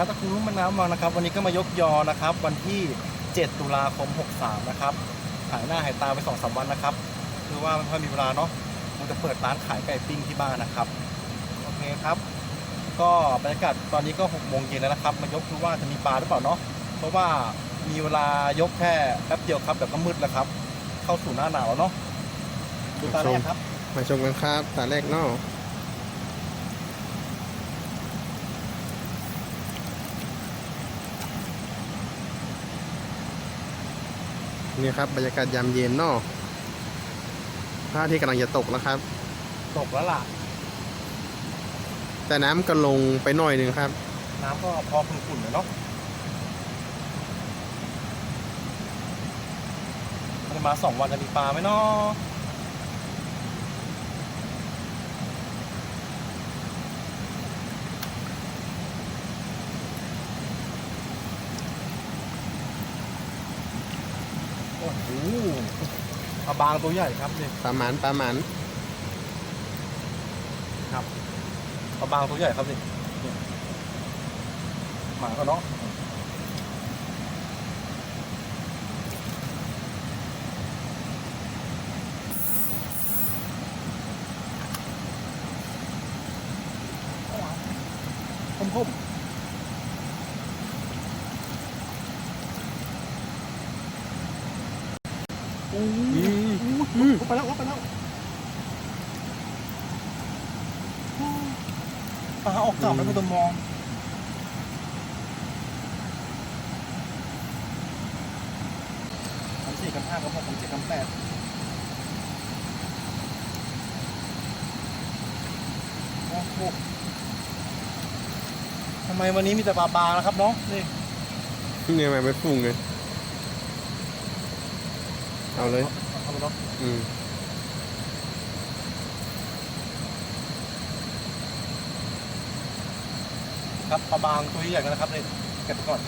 ครับตะคุรุ่มมะน้ำวังนะครับ วันนี้ก็มายกยอนะครับ วันที่ 7 ตุลาคม 63 นะครับหายหน้าหายตาไป2อสวันนะครับคือว่าไม่ค่อยมีเวลาเนาะมันจะเปิดร้านขายไก่ปิ้งที่บ้านนะครับโอเคครับ ก็บรรยากาศตอนนี้ก็6โมงเย็นแล้วนะครับ มายกดูว่าจะมีปลาหรือเปล่าเนาะเพราะว่ามีเวลายกแค่แป๊บเดียวครับเดี๋ยวก็มืดแล้วครับ เข้าสู่หน้าหนาวเนาะดูปลาได้ยังครับมาชมกันครับตาแรกเนอก นี่ครับบรรยากาศยามเย็นเนอกพระอาที่กำลังจะตกแล้วครับ ตกแล้วล่ะ แต่น้ำก็ลงไปหน่อยหนึ่งครับ น้ำก็พอขุ่นๆเลยเนาะมันจะมาสองวันจะมีปลาไหมเนาะ โอ้โหปลาบางตัวใหญ่ครับเนี่ยปลาหมันปลาหมันปลาบางตัวใหญ่ครับนี่นี่หมาก็เนาะผมผมโอ้ย ไปแล้วไปแล้วปลาออกจับแล้วคุณตมองคำสี่คำห้าคำหกคำเจ็ดคำแปดโอ้โหทำไมวันนี้มีแต่ปลาบางนะครับเนาะนี่ นี่มาไม่ฟุ้งเลย เอาเลยเอาไปเนาะอืมครับปลาบางตัวใหญ่กันนะครับนี่เก็บไปก่อน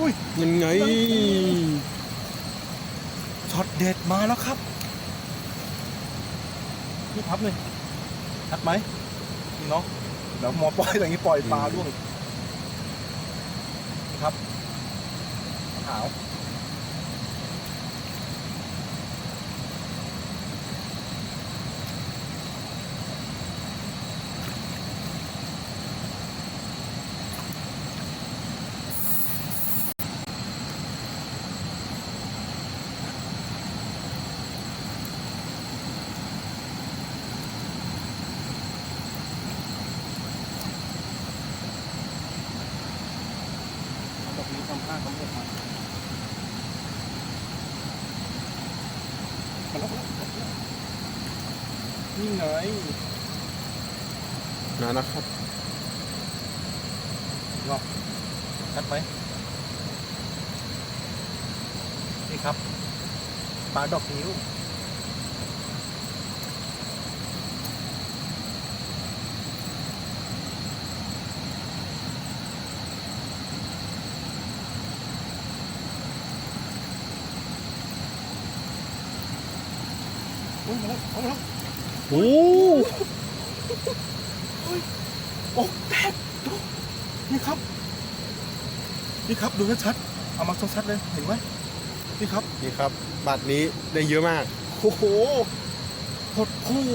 อุ้ยยังไงช็อตเด็ดมาแล้วครับนี่พับเลยชัดไหมนี่เนาะเดี๋ยวหมอปล่อยอย่างนี้ปล่อยปลาด้วยนี่ครับขาวเอาแบบนี้ทำห้าทำหกมามาแล้วมาแล้ว นี่ไงมาแล้วครับชัดไหมนี่ครับปลาดอกนิ้วอุ้ยมาแล้วเอามาแล้ว โอ้โอ้แตกดูนี่ครับ นี่ครับดูชัดๆเอามาชัดๆเลยเห็นไหมนี่ครับนี่ครับ บัตรนี้ได้เยอะมาก โอ้โหหดคู่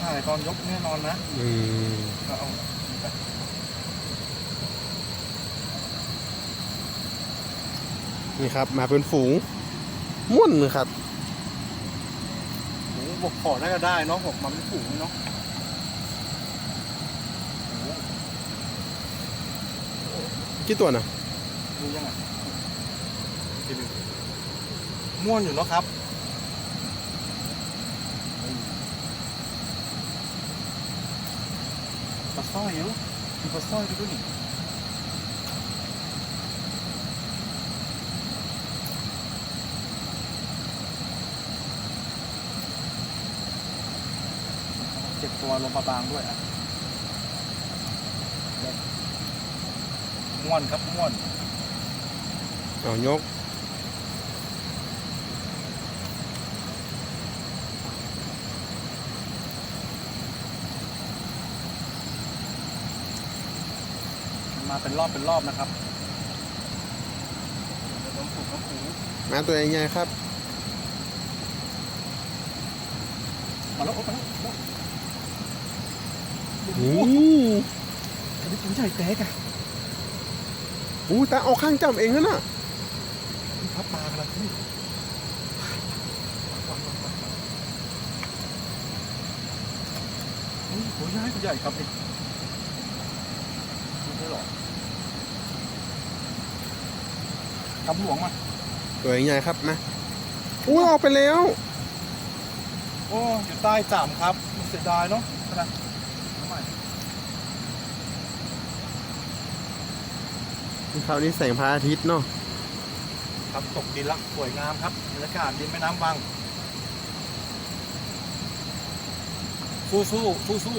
ถ่ายตอนยกแน่นอนนะ อืมเอาเอานี่ครับ มาเป็นฝูงม่วนเลยครับ หมูบกขอน่าจะได้เนาะหกมันเป็นฝูงเนาะโอ้โหกี่ตัวนะดูยังไงทีหนึงม่วนอยู่เนาะครับปลาสร้อยเยอะมีปลาสร้อยด้วยนี่ จ็ดตัวลงปลาบางด้วยอะม่วนครับม่วนเอายกมันมาเป็นรอบเป็นรอบนะครับน้ำผูกน้ำผูมาตัวใหญ่ๆครับ มาแล้วโอ๊ยมาแล้วมาแล้ว โอ้อันนี้ตัวใหญ่แตกอะโหตาเอาข้างจำเองนะน่ะนี่พับปลากันแล้วนี่อุ๊ยตัวใหญ่ตัวใหญ่ครับนี่ไม่ใช่หรอกำหลวงมาตัวใหญ่ๆครับมาอู้ออกไปแล้ว โอ้อยู่ใต้จามครับเสียดายเนาะนะทำไม คราวนี้แสงพระอาทิตย์เนาะครับตกดินละสวยงามครับบรรยากาศดินแม่น้ำวัง สู้สู้สู้สู้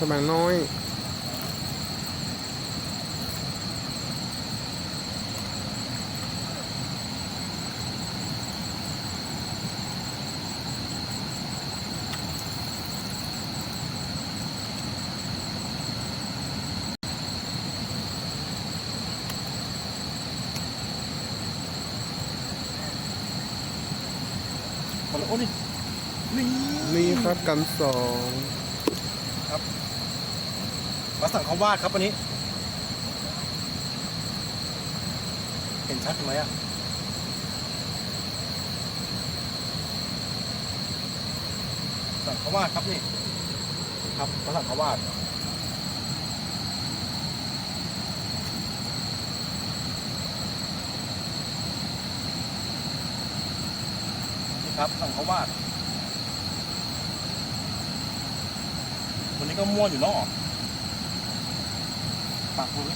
สมางน้อยมาแล้วโอ้นี่นี่นี่ครับกันสอง มาสั่งเขาวาดครับวันนี้ เห็นชัดไหมอะสั่งเขาวาดครับนี่ ครับเขาสั่งเขาวาดนี่ครับสั่งเขาวาดวันนี้ก็ม่วนอยู่นาะ ปากคุณ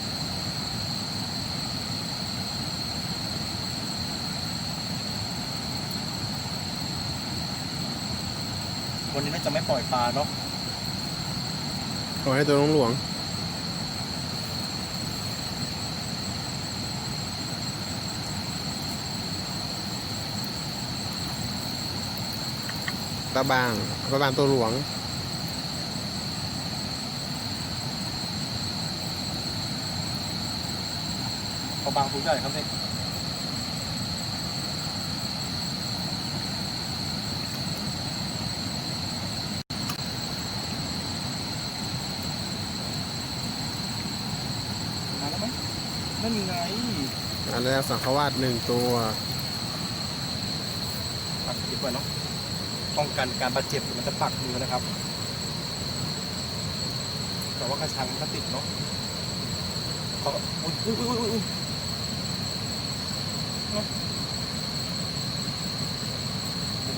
วันนี้น่าจะไม่ปล่อยปลาเนาะขอให้ตัวน้องหลวง ตาบางตาบางตัวหลวง เอาบางตัวใหญ่ครับนี่มาแล้วไหมนั่นไงอันแล้วสังขวาดหนึ่งตัวปักติดไว้เนาะป้องกันการบาดเจ็บมันจะปักมือนะครับ แต่ว่ากระชังมันก็ติดเนาะเขาอุ้ยอุ้ยอุ้ยอุ้ย นะ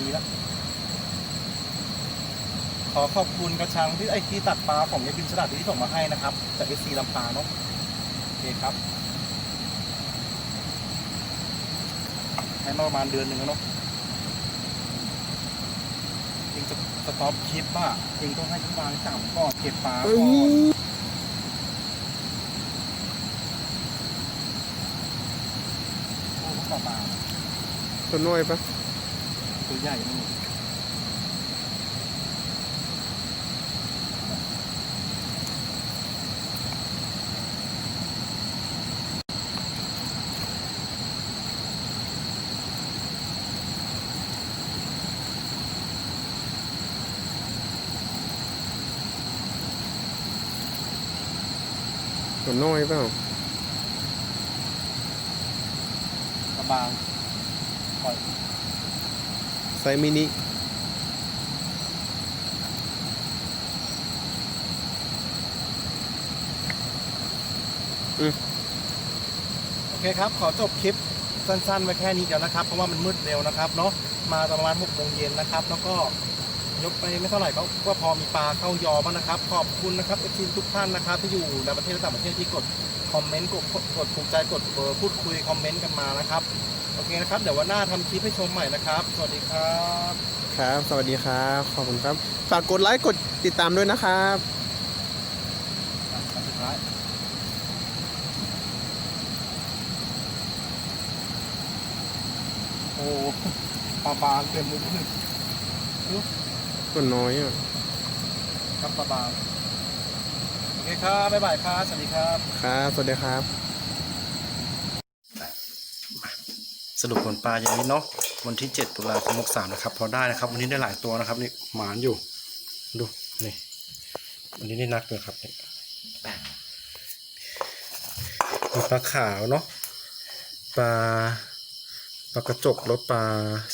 ดีแล้วขอขอบคุณกระชังที่ไอที่ตัดปลาของยายบินฉลาดที่ส่งมาให้นะครับ จากเอซีลำปางเนาะโอเคครับให้มาประมาณเดือนหนึ่งแล้วเนาะเองจะสต็อปคลิปอะเองต้องให้ทุกวางจับก่อนเก็บปลาก่อน ข้าปลาตัวน้อยปะตัวใหญ่ไม่มีตัวน้อยเปล่า ปลา บางปล่อยไซส์มินิปอืมโอเคครับ ขอจบคลิปสั้นๆ ไว้แค่นี้เดียวนะครับ เพราะว่ามันมืดเร็วนะครับเนาะมาตอนประมาณ6โมงเย็นนะครับ แล้วก็ ยกไปไม่เท่าไหร่ก็ก็พอมีปลาเข้ายอบ้างนะครับ ขอบคุณนะครับทีมทุกท่านนะครับ ที่อยู่ในประเทศและต่างประเทศที่กดคอมเมนต์กดกดถูกใจกดเบอร์พูดคุยคอมเมนต์กันมานะครับโอเคนะครับ เดี๋ยววันหน้าทำคลิปให้ชมใหม่นะครับ สวัสดีครับครับ สวัสดีครับ ขอบคุณครับ ฝากกดไลค์กดติดตามด้วยนะครับอะสุดท้ายโอ้ปลาบางเต็มเลย ตัวน้อยอะครับปลาบางโอเคครับ บ๊ายบายครับ สวัสดีครับ ครับสวัสดีครับ สรุปผลปลาอย่างนี้เนาะวันที่ 7 ตุลาคม63นะครับ พอได้นะครับ วันนี้ได้หลายตัวนะครับนี่หมานอยู่ ดูนี่วันนี้ได้นักเลยครับนี่มีปลาขาวเนาะปลาปลากระจกแล้วปลา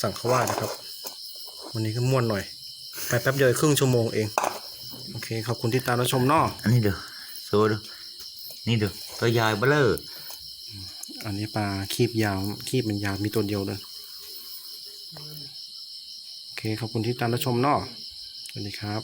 สังขวาสนะครับ วันนี้ก็ม่วนหน่อย ไปแป๊บเดียวครึ่งชั่วโมงเอง โอเค ขอบคุณที่ตามรับชมเนาะอันนี้ดูโซดูนี่ดูตัวยายเบลเลอร์อันนี้ปลาคีบยาวคีบมันยาวมีตัวเดียวเลยโอเคขอบคุณที่ตามรับชมเนาะสวัสดีครับ